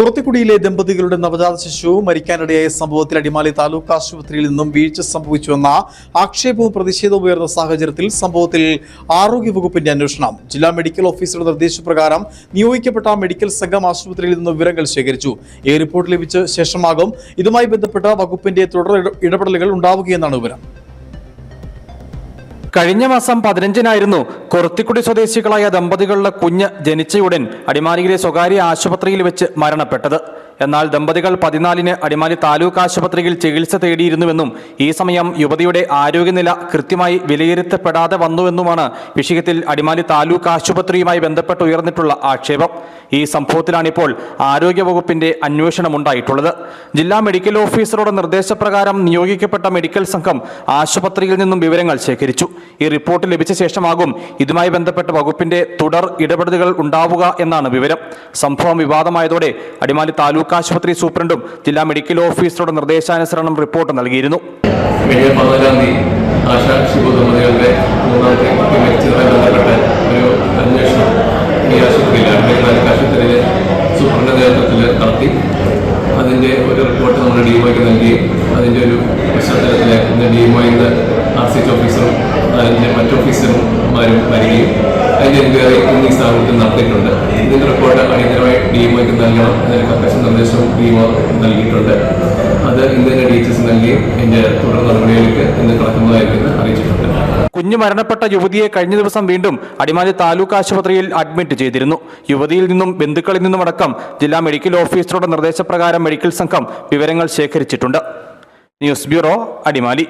കുറത്തിക്കുടിയിലെ ദമ്പതികളുടെ നവജാത ശിശു മരിക്കാനിടയായ സംഭവത്തിൽ അടിമാലി താലൂക്ക് ആശുപത്രിയിൽ നിന്നും വീഴ്ച സംഭവിച്ചുവെന്ന ആക്ഷേപവും പ്രതിഷേധവും ഉയർന്ന സാഹചര്യത്തിൽ സംഭവത്തിൽ ആരോഗ്യവകുപ്പിന്റെ അന്വേഷണം. ജില്ലാ മെഡിക്കൽ ഓഫീസറുടെ നിർദ്ദേശപ്രകാരം നിയോഗിക്കപ്പെട്ട മെഡിക്കൽ സംഘം ആശുപത്രിയിൽ നിന്നും വിവരങ്ങൾ ശേഖരിച്ചു. ഈ റിപ്പോർട്ട് ലഭിച്ച ശേഷമാകും. ഇതുമായി ബന്ധപ്പെട്ട വകുപ്പിന്റെ തുടർ ഇട- ഇടപെടലുകൾ ഉണ്ടാവുകയെന്നാണ് വിവരം. കഴിഞ്ഞ മാസം പതിനഞ്ചിനായിരുന്നു കുറത്തിക്കുടി സ്വദേശികളായ ദമ്പതികളുടെ കുഞ്ഞ് ജനിച്ചയുടൻ അടിമാലിയിലെ സ്വകാര്യ ആശുപത്രിയിൽ വെച്ച് മരണപ്പെട്ടത്. എന്നാൽ ദമ്പതികൾ പതിനാലിന് അടിമാലി താലൂക്ക് ആശുപത്രിയിൽ ചികിത്സ തേടിയിരുന്നുവെന്നും ഈ സമയം യുവതിയുടെ ആരോഗ്യനില കൃത്യമായി വിലയിരുത്തപ്പെടാതെ വന്നുവെന്നുമാണ് വിഷയത്തിൽ അടിമാലി താലൂക്ക് ആശുപത്രിയുമായി ബന്ധപ്പെട്ട് ഉയർന്നിട്ടുള്ള ആക്ഷേപം. ഈ സംഭവത്തിലാണിപ്പോൾ ആരോഗ്യവകുപ്പിന്റെ അന്വേഷണമുണ്ടായിട്ടുള്ളത്. ജില്ലാ മെഡിക്കൽ ഓഫീസറുടെ നിർദ്ദേശപ്രകാരം നിയോഗിക്കപ്പെട്ട മെഡിക്കൽ സംഘം ആശുപത്രിയിൽ നിന്നും വിവരങ്ങൾ ശേഖരിച്ചു. ഈ റിപ്പോർട്ട് ലഭിച്ച ശേഷമാകും ഇതുമായി ബന്ധപ്പെട്ട വകുപ്പിന്റെ തുടർ ഇടപെടലുകൾ ഉണ്ടാവുക എന്നാണ് വിവരം. സംഭവം വിവാദമായതോടെ അടിമാലി താലൂക്ക് ആശുപത്രി സൂപ്രണ്ടും ജില്ലാ മെഡിക്കൽ ഓഫീസറുടെ നിർദ്ദേശാനുസരണം റിപ്പോർട്ട് നൽകിയിരുന്നു. കഴിഞ്ഞ പതിനാലാം ഒരു താലൂക്ക് ഒരു റിപ്പോർട്ട് നമ്മുടെ ഡിഎംഒയ്ക്ക് നൽകി. ഒരു പശ്ചാത്തലത്തിൽ ഇന്ന് ആർ സി എച്ച് ഓഫീസറും അതിന്റെ മറ്റ് ഓഫീസർമാരും വരികയും അതിന്റെ എൻക്വയറി ഇന്ന് ഈ സ്ഥാപനത്തിൽ നടത്തിയിട്ടുണ്ട്. ഡിഎംഒയ്ക്ക് നൽകണം. എന്നൊരു കപ്പേഷൻ നിർദ്ദേശവും ഡിഎംഒ നൽകിയിട്ടുണ്ട്. അത് ഇന്ന് തന്നെ ടീച്ചേഴ്സ് നൽകി. എന്റെ തുടർ നടപടികളിലേക്ക് ഇന്ന് കടക്കുന്നതായിരിക്കും അറിയിച്ചിട്ടുണ്ട്. കുഞ്ഞു മരണപ്പെട്ട യുവതിയെ കഴിഞ്ഞ ദിവസം വീണ്ടും അടിമാലി താലൂക്ക് ആശുപത്രിയിൽ അഡ്മിറ്റ് ചെയ്തിരുന്നു. യുവതിയിൽ നിന്നും ബന്ധുക്കളിൽ നിന്നുമടക്കം ജില്ലാ മെഡിക്കൽ ഓഫീസറുടെ നിർദ്ദേശപ്രകാരം മെഡിക്കൽ സംഘം വിവരങ്ങൾ ശേഖരിച്ചിട്ടുണ്ട്. News bureau Adimali.